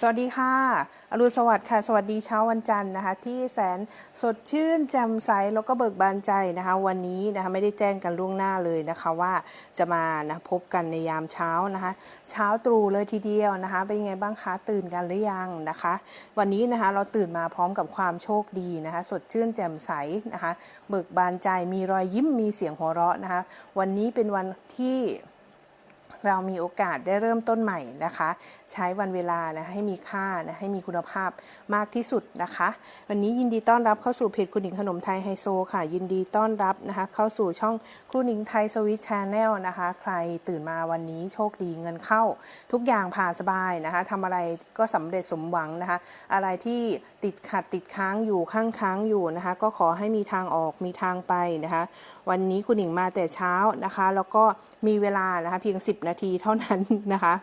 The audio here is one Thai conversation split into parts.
สวัสดีค่ะ อรุณสวัสดิ์ค่ะ สวัสดีเช้าวันจันทร์นะคะ ที่แสนสดชื่นแจ่มใสแล้วก็เบิกบานใจนะคะ วันนี้นะคะไม่ได้แจ้งกันล่วงหน้าเลยนะคะว่าจะมานะพบกันในยามเช้านะคะ เช้าตรู่เลยทีเดียวนะคะ เป็นยังไงบ้างคะตื่นกันหรือยังนะคะ วันนี้นะคะเราตื่นมาพร้อมกับความโชคดีนะคะ สดชื่นแจ่มใสนะคะ เบิกบานใจมีรอยยิ้มมีเสียงหัวเราะนะคะ วันนี้เป็นวันที่ เรามีโอกาสได้เริ่มต้นใหม่นะคะ ใช้วันเวลานะให้มีค่านะให้มีคุณภาพมากที่สุดนะคะ วันนี้ยินดีต้อนรับเข้าสู่เพจคุณหนิงขนมไทยไฮโซค่ะ ยินดีต้อนรับนะคะ เข้าสู่ช่องครูหนิงไทยสวิตชาแนลนะคะ ใครตื่นมาวันนี้โชคดีเงินเข้า ทุกอย่างผ่านสบายนะคะทำอะไรก็สำเร็จสมหวังนะคะ อะไรที่ติดขัดติดค้างอยู่ข้างค้างอยู่นะคะ ก็ขอให้มีทางออกมีทางไปนะคะ วันนี้คุณหนิงมาแต่เช้านะคะ แล้วก็มีเวลานะคะเพียง 10นาทีเท่านั้นนะคะ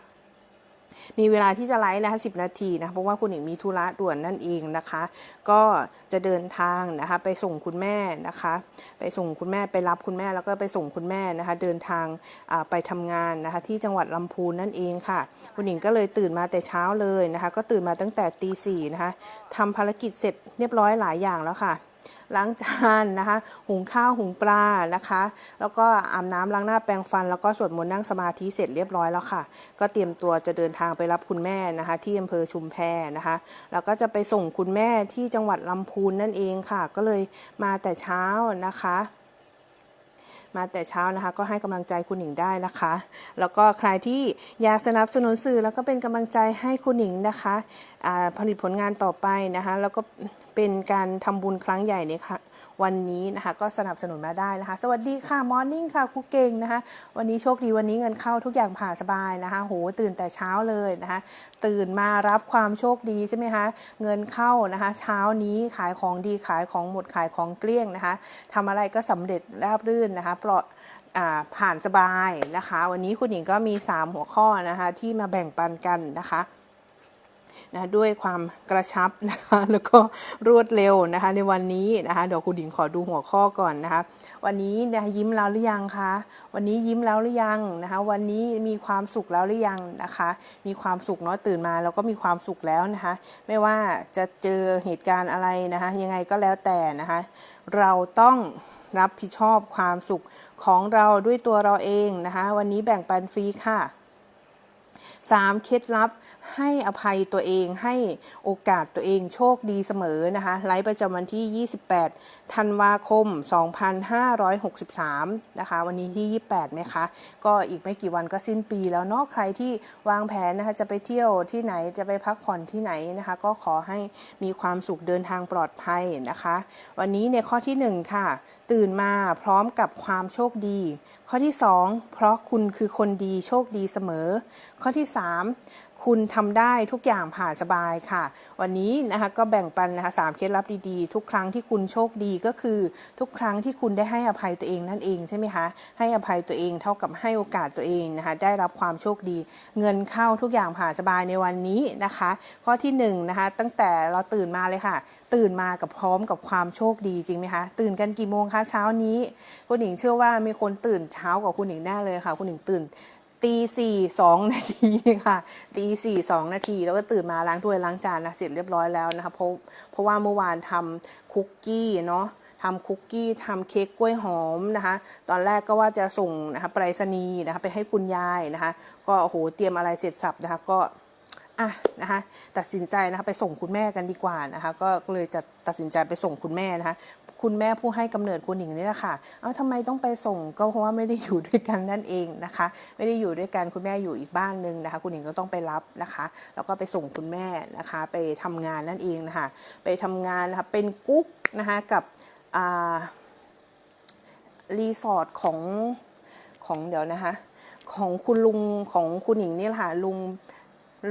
มีเวลาที่จะไลฟ์นะคะ10 นาทีนะเพราะว่าคุณหญิงมีธุระด่วนนั่นเองนะคะ ก็จะเดินทางนะคะไปส่งคุณแม่นะคะ ไปส่งคุณแม่ไปรับคุณแม่แล้วก็ไปส่งคุณแม่นะคะ เดินทางไปทำงานนะคะ ที่จังหวัดลำพูนนั่นเองค่ะ คุณหญิงก็เลยตื่นมาแต่เช้าเลยนะคะ ก็ตื่นมาตั้งแต่ตีสี่นะคะทำภารกิจเสร็จเรียบร้อยหลายอย่างแล้วค่ะ ล้างจานนะคะ หุงข้าวหุงปลานะคะ แล้วก็อาบน้ำล้างหน้าแปรงฟัน แล้วก็สวดมนต์นั่งสมาธิเสร็จเรียบร้อยแล้วค่ะ ก็เตรียมตัวจะเดินทางไปรับคุณแม่นะคะ ที่อำเภอชุมแพนะคะแล้วก็จะไปส่งคุณแม่ที่จังหวัดลำพูนนั่นเองค่ะ ก็เลยมาแต่เช้านะคะมาแต่เช้านะคะก็ให้กำลังใจคุณหนิงได้นะคะ แล้วก็ใครที่อยากสนับสนุนสื่อแล้วก็เป็นกำลังใจให้คุณหนิงนะคะผลิตผลงานต่อไปนะคะ แล้วก็ เป็นการทำบุญครั้งใหญ่ในวันนี้นะคะก็สนับสนุนมาได้นะคะ สวัสดีค่ะมอร์นิ่งค่ะครูเก่งนะคะ วันนี้โชคดีวันนี้เงินเข้าทุกอย่างผ่านสบายนะคะโหตื่นแต่เช้าเลยนะคะ ตื่นมารับความโชคดีใช่ไหมคะเงินเข้านะคะ เช้านี้ขายของดีขายของหมดขายของเกลี้ยงนะคะทำอะไรก็สำเร็จราบรื่นนะคะปลอดผ่านสบายนะคะ วันนี้คุณหญิงก็มี 3 หัวข้อนะคะที่มาแบ่งปันกันนะคะ นะด้วยความกระชับนะคะแล้วก็รวดเร็วนะคะในวันนี้นะคะเดี๋ยวคุณหญิงขอดูหัวข้อก่อนนะคะวันนี้นะคะยิ้มแล้วหรือยังคะวันนี้ยิ้มแล้วหรือยังนะคะวันนี้มีความสุขแล้วหรือยังนะคะ มีความสุขเนาะตื่นมาแล้วก็มีความสุขแล้วนะคะ ไม่ว่าจะเจอเหตุการณ์อะไรนะคะยังไงก็แล้วแต่นะคะเราต้องรับผิดชอบความสุขของเราด้วยตัวเราเองนะคะ วันนี้แบ่งปันฟรีค่ะ 3. เคล็ดลับ ให้อภัยตัวเองให้โอกาสตัวเองโชคดีเสมอนะคะ ไลฟ์ประจำวันที่ 28 ธันวาคม 2563 นะคะ วันนี้ที่ 28ไหมคะ ก็อีกไม่กี่วันก็สิ้นปีแล้วเนอกใครที่วางแผนนะคะ จะไปเที่ยวที่ไหนจะไปพักผ่อนที่ไหนนะคะ ก็ขอให้มีความสุขเดินทางปลอดภัยนะคะ วันนี้ในข้อที่ 1 ค่ะ ตื่นมาพร้อมกับความโชคดี ข้อที่ 2 เพราะคุณคือคนดีโชคดีเสมอ ข้อที่ 3 คุณทำได้ทุกอย่างผ่านสบายค่ะ วันนี้นะคะก็แบ่งปันนะคะสามเคล็ดลับดีๆ ทุกครั้งที่คุณโชคดีก็คือ ทุกครั้งที่คุณได้ให้อภัยตัวเองนั่นเองใช่ไหมคะให้อภัยตัวเองเท่ากับให้โอกาสตัวเองนะคะได้รับความโชคดี เงินเข้าทุกอย่างผ่านสบายในวันนี้นะคะ ข้อที่หนึ่งนะคะตั้งแต่เราตื่นมาเลยค่ะ ตื่นมากับพร้อมกับความโชคดีจริงไหมคะตื่นกันกี่โมงคะเช้านี้ คุณหนิงเชื่อว่ามีคนตื่นเช้ากว่าคุณหนิงแน่เลยค่ะ คุณหนิงตื่น ตีสี่สองนาทีค่ะตีสี่สองนาทีแล้วก็ตื่นมาล้างถ้วยล้างจานนะเสร็จเรียบร้อยแล้วนะคะเพราะเพราะว่าเมื่อวานทำคุกกี้เนาะทำคุกกี้ทำเค้กกล้วยหอมนะคะ ตอนแรกก็ว่าจะส่งนะคะไปรษณีย์นะคะไปให้คุณยายนะคะ ก็โอ้โหเตรียมอะไรเสร็จสับนะคะก็อะนะคะตัดสินใจนะคะไปส่งคุณแม่กันดีกว่านะคะ ก็เลยจะตัดสินใจไปส่งคุณแม่นะคะ คุณแม่ผู้ให้กำเนิดคุณหญิงนี่แหละค่ะ เอ้าทำไมต้องไปส่งก็เพราะว่าไม่ได้อยู่ด้วยกันนั่นเองนะคะ ไม่ได้อยู่ด้วยกันคุณแม่อยู่อีกบ้านหนึ่งนะคะ คุณหญิงก็ต้องไปรับนะคะ แล้วก็ไปส่งคุณแม่นะคะ ไปทำงานนั่นเองนะคะไปทำงานนะคะเป็นกุ๊กนะคะกับอ่ารีสอร์ทของของเดี๋ยวนะคะของคุณลุงของคุณหญิงนี่แหละค่ะลุง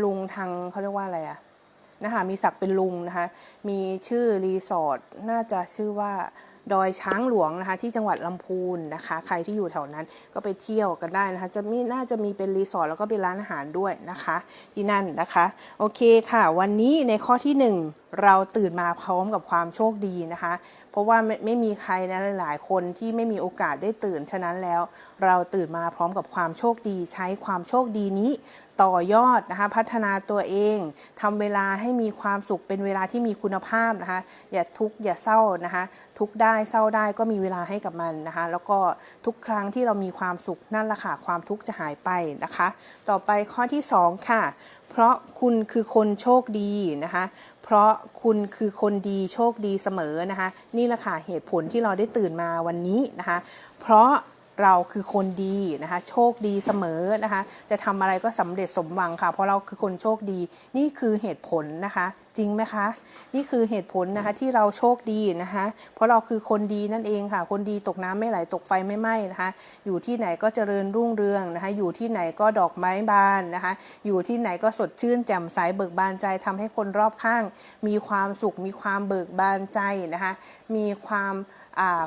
ลุงทางเขาเรียกว่าอะไรอะ นะคะมีศักดิ์เป็นลุงนะคะมีชื่อรีสอร์ทน่าจะชื่อว่าดอยช้างหลวงนะคะที่จังหวัดลำพูนนะคะ ใครที่อยู่แถวนั้นก็ไปเที่ยวกันได้นะคะ จะมีน่าจะมีเป็นรีสอร์ทแล้วก็เป็นร้านอาหารด้วยนะคะ ที่นั่นนะคะ โอเคค่ะ วันนี้ในข้อที่หนึ่งเราตื่นมาพร้อมกับความโชคดีนะคะ เพราะว่าไม่ไม่มีใครนะหลายคนที่ไม่มีโอกาสได้ตื่น ฉะนั้นแล้ว เราตื่นมาพร้อมกับความโชคดีใช้ความโชคดีนี้ต่อยอดนะคะพัฒนาตัวเองทำเวลาให้มีความสุขเป็นเวลาที่มีคุณภาพนะคะอย่าทุกข์อย่าเศร้านะคะทุกได้เศร้าได้ก็มีเวลาให้กับมันนะคะแล้วก็ทุกครั้งที่เรามีความสุขนั่นแหละค่ะความทุกข์จะหายไปนะคะ ต่อไปข้อที่ 2 ค่ะ เพราะคุณคือคนโชคดีนะคะ เพราะคุณคือคนดีโชคดีเสมอนะคะ นี่แหละค่ะเหตุผลที่เราได้ตื่นมาวันนี้นะคะ เพราะเราคือคนดีนะคะ โชคดีเสมอนะคะ จะทำอะไรก็สำเร็จสมหวังค่ะ เพราะเราคือคนโชคดีนี่คือเหตุผลนะคะ จริงไหมคะ นี่คือเหตุผลนะคะที่เราโชคดีนะคะ เพราะเราคือคนดีนั่นเองค่ะ คนดีตกน้ำไม่ไหลตกไฟไม่ไหม้นะคะ อยู่ที่ไหนก็เจริญรุ่งเรืองนะคะ อยู่ที่ไหนก็ดอกไม้บานนะคะ อยู่ที่ไหนก็สดชื่นแจ่มใสเบิกบานใจทำให้คนรอบข้าง มีความสุขมีความเบิกบานใจนะคะ มีความ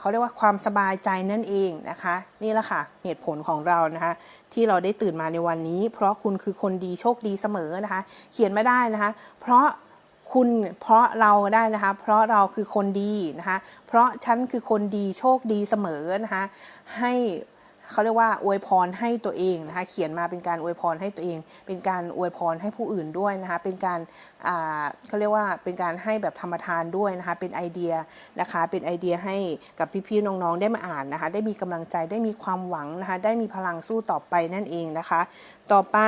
เขาเรียกว่าความสบายใจนั่นเองนะคะ นี่แหละค่ะเหตุผลของเรานะคะ ที่เราได้ตื่นมาในวันนี้ เพราะคุณคือคนดีโชคดีเสมอนะคะ เขียนไม่ได้นะคะ เพราะ คุณเพราะเราได้นะคะ เพราะเราคือคนดีนะคะ เพราะฉันคือคนดีโชคดีเสมอนะคะ ให้ เขาเรียกว่าอวยพรให้ตัวเองนะคะเขียนมาเป็นการอวยพรให้ตัวเอง เป็นการอวยพรให้ผู้อื่นด้วยนะคะเป็นการเขาเรียกว่าเป็นการให้แบบธรรมทานด้วยนะคะเป็นไอเดียนะคะเป็นไอเดียให้กับพี่ๆน้องๆได้มาอ่านนะคะได้มีกำลังใจได้มีความหวังนะคะได้มีพลังสู้ต่อไปนั่นเองนะคะ ต่อไป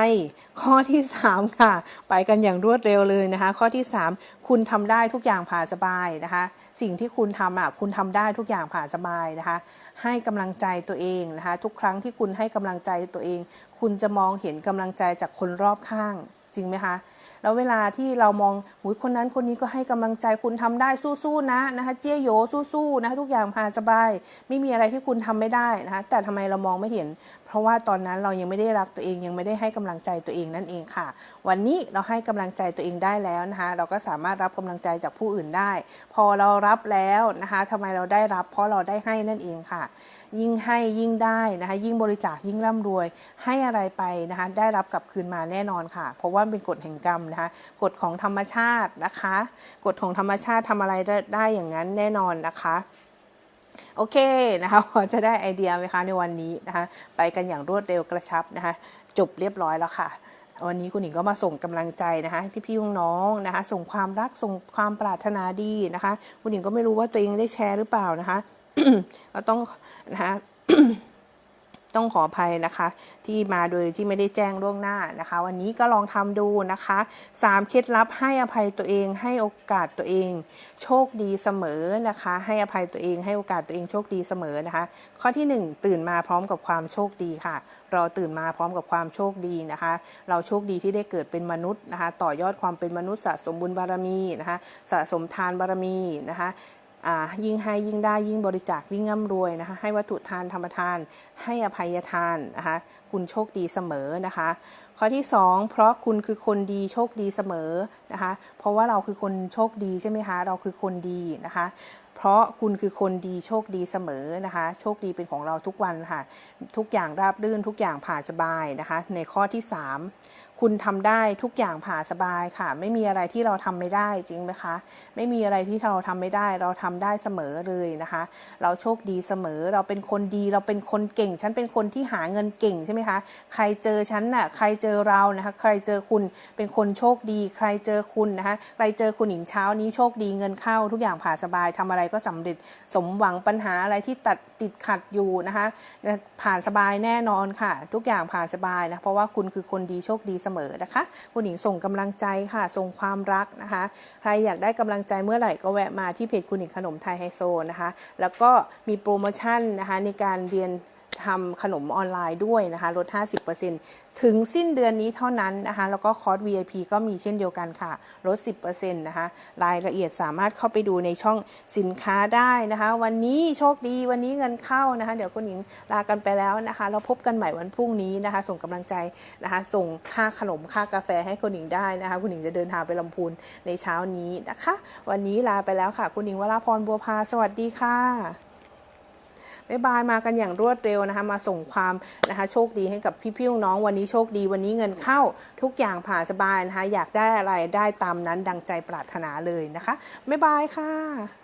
ข้อที่ 3 ค่ะ ไปกันอย่างรวดเร็วเลยนะคะ ข้อที่ 3 คุณทำได้ทุกอย่างผ่านสบายนะคะ สิ่งที่คุณทำอะคุณทำได้ทุกอย่างผ่านสบายนะคะ ให้กำลังใจตัวเองนะคะ ทุกครั้งที่คุณให้กำลังใจตัวเอง คุณจะมองเห็นกำลังใจจากคนรอบข้างจริงไหมคะ แล้วเวลาที่เรามองหุยคนนั้นคนนี้ก็ให้กำลังใจคุณทำได้สู้ๆนะนะคะเจี๊ยโยสู้ๆนะคะทุกอย่างผ่านสบาย ไม่มีอะไรที่คุณทำไม่ได้นะคะแต่ทำไมเรามองไม่เห็น เพราะว่าตอนนั้นเรายังไม่ได้รักตัวเองยังไม่ได้ให้กำลังใจตัวเองนั่นเองค่ะ วันนี้เราให้กำลังใจตัวเองได้แล้วนะคะเราก็สามารถรับกำลังใจจากผู้อื่นได้ พอเรารับแล้วนะคะทำไมเราได้รับ เพราะเราได้ให้นั่นเองค่ะยิ่งให้ยิ่งได้นะคะยิ่งบริจาคยิ่งร่ำรวย ให้อะไรไปนะคะได้รับกลับคืนมาแน่นอนค่ะ เพราะว่าเป็นกฎแห่งกรรมนะคะกฎของธรรมชาตินะคะกฎของธรรมชาติทำอะไรได้อย่างนั้นแน่นอนนะคะโอเคนะคะพอจะได้ไอเดียไหมคะในวันนี้นะคะไปกันอย่างรวดเร็วกระชับนะคะจบเรียบร้อยแล้วค่ะ วันนี้คุณหญิงก็มาส่งกำลังใจนะคะพี่ๆน้องๆนะคะ ส่งความรักส่งความปรารถนาดีนะคะ คุณหญิงก็ไม่รู้ว่าตัวเองได้แชร์หรือเปล่านะคะก็ต้องนะคะ ต้องขออภัยนะคะ ที่มาโดยที่ไม่ได้แจ้งล่วงหน้านะคะ วันนี้ก็ลองทำดูนะคะสามเคล็ดลับให้อภัยตัวเองให้โอกาสตัวเอง โชคดีเสมอนะคะ ให้อภัยตัวเองให้โอกาสตัวเองโชคดีเสมอนะคะ ข้อที่หนึ่งตื่นมาพร้อมกับความโชคดีค่ะ เราตื่นมาพร้อมกับความโชคดีนะคะ เราโชคดีที่ได้เกิดเป็นมนุษย์นะคะ ต่อยอดความเป็นมนุษย์สะสมบุญบารมีนะคะ สะสมทานบารมีนะคะ ยิ่งให้ยิ่งได้ยิ่งบริจาคยิ่งร่ำรวยนะคะให้วัตถุทานธรรมทาน ให้อภัยทานนะคะคุณโชคดีเสมอนะคะ ข้อที่ 2 เพราะคุณคือคนดีโชคดีเสมอนะคะเพราะว่าเราคือคนโชคดีใช่ไหมคะเราคือคนดีนะคะเพราะคุณคือคนดีโชคดีเสมอนะคะ โชคดีเป็นของเราทุกวันค่ะ ทุกอย่างราบรื่นทุกอย่างผ่านสบายนะคะ ในข้อที่ 3 คุณทำได้ทุกอย่างผ่าสบายค่ะ ไม่มีอะไรที่เราทำไม่ได้จริงไหมคะ ไม่มีอะไรที่เราทำไม่ได้ เราทำได้เสมอเลยนะคะ เราโชคดีเสมอเราเป็นคนดี เราเป็นคนเก่ง ฉันเป็นคนที่หาเงินเก่งใช่ไหมคะ ใครเจอฉันน่ะใครเจอเรานะคะ ใครเจอคุณเป็นคนโชคดี ใครเจอคุณนะคะใครเจอคุณหญิงเช้านี้โชคดีเงินเข้า ทุกอย่างผ่าสบายทำอะไรก็สำเร็จสมหวังปัญหาอะไรที่ตัด ติดขัดอยู่นะคะผ่านสบายแน่นอนค่ะ ทุกอย่างผ่านสบายนะเพราะว่าคุณคือคนดีโชคดีเสมอนะคะ คุณหญิงส่งกำลังใจค่ะ ส่งความรักนะคะ ใครอยากได้กำลังใจเมื่อไหร่ก็แวะมาที่เพจคุณหญิงขนมไทยไฮโซนะคะ แล้วก็มีโปรโมชั่นนะคะในการเรียน ทำขนมออนไลน์ด้วยนะคะลด 50%ถึงสิ้นเดือนนี้เท่านั้นนะคะแล้วก็คอร์ส VIP ก็มีเช่นเดียวกันค่ะ ลด 10%นะคะรายละเอียดสามารถเข้าไปดูในช่องสินค้าได้นะคะ วันนี้โชคดีวันนี้เงินเข้านะคะ เดี๋ยวคุณหญิงลากันไปแล้วนะคะเราพบกันใหม่วันพรุ่งนี้นะคะ ส่งกำลังใจนะคะ ส่งค่าขนมค่ากาแฟให้คุณหญิงได้นะคะ คุณหญิงจะเดินทางไปลำพูนในเช้านี้นะคะ วันนี้ลาไปแล้วค่ะ คุณหญิงวราพรบัวพาสวัสดีค่ะ บ๊ายบายมากันอย่างรวดเร็วนะคะมาส่งความนะคะโชคดีให้กับพี่พี่น้องวันนี้โชคดี วันนี้เงินเข้าทุกอย่างผ่านสบายนะคะอยากได้อะไรได้ตามนั้นดังใจปรารถนาเลยนะคะบ๊ายบายค่ะ